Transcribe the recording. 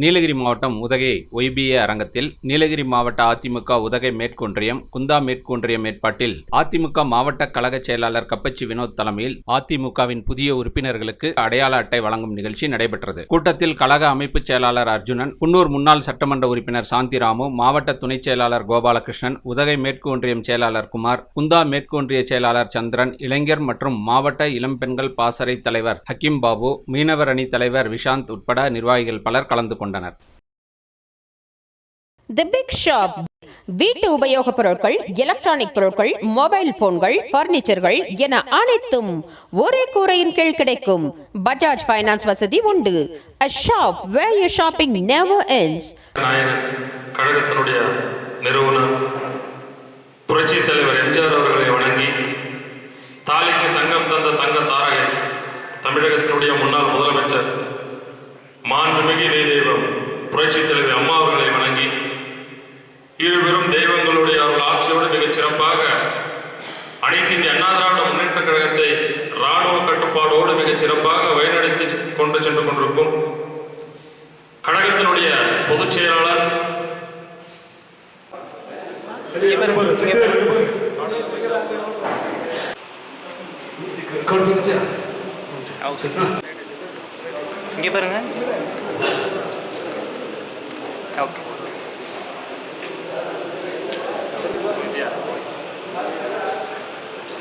நீலகிரி மாவட்டம் உதகை ஒய்பிஏ அரங்கத்தில் நீலகிரி மாவட்ட அதிமுக உதகை மேற்கொன்றியம் குந்தா மேற்கொன்றியம் ஏற்பாட்டில் அதிமுக மாவட்ட கழக செயலாளர் கப்பச்சி வினோத் தலைமையில் அதிமுகவின் புதிய உறுப்பினர்களுக்கு அடையாள அட்டை வழங்கும் நிகழ்ச்சி நடைபெற்றது. கூட்டத்தில் கழக அமைப்பு செயலாளர் அர்ஜுனன் குன்னூர் முன்னாள் சட்டமன்ற உறுப்பினர் சாந்திராமு மாவட்ட துணைச் செயலாளர் கோபாலகிருஷ்ணன் உதகை மேற்கு ஒன்றியம் செயலாளர் குமார் குந்தா மேற்கு ஒன்றிய செயலாளர் சந்திரன் இளைஞர் மற்றும் மாவட்ட இளம்பெண்கள் பாசறை தலைவர் ஹக்கீம் பாபு மீனவர் அணி தலைவர் விஷாந்த் உட்பட நிர்வாகிகள் பலர் கலந்து கொண்டனர். தி பிக் ஷாப் வீட்டு உபயோகப் பொருட்கள் எலக்ட்ரானிக் பொருட்கள் மொபைல் போன்கள் பர்னிச்சர்கள் என அனைத்தும் ஒரே கூரையின் கீழ் கிடைக்கும். பஜாஜ் ஃபைனான்ஸ் வசதி உண்டு. A shop where your shopping never ends. நாயகன் கழகத்தினுடைய நிறுவனர் புரட்சி தலைவர் எம்ஜிஆர் அவர்களை வணங்கி தாலிக்கு தங்கம் தந்த தங்க தாரகை தமிழகத்தினுடைய முன்னாள் முதலமைச்சர் மாண்புமிகு நீ தெய்வம் புரட்சி தலைவர் அம்மா அவர்களை வணங்கி இருவரும் தெய்வங்களுடைய அவர்கள் ஆசையோடு மிகச் சிறப்பாக அனைத்து இந்திய அண்ணா திராவிட முன்னேற்ற கழகத்தை ராணுவ கட்டுப்பாடோடு மிகச் சிறப்பாக வழிநடத்தி கொண்டு சென்று கொண்டிருக்கும் கழகத்தினுடைய பொதுச் செயலாளர் இங்கே பாருங்க. Okay.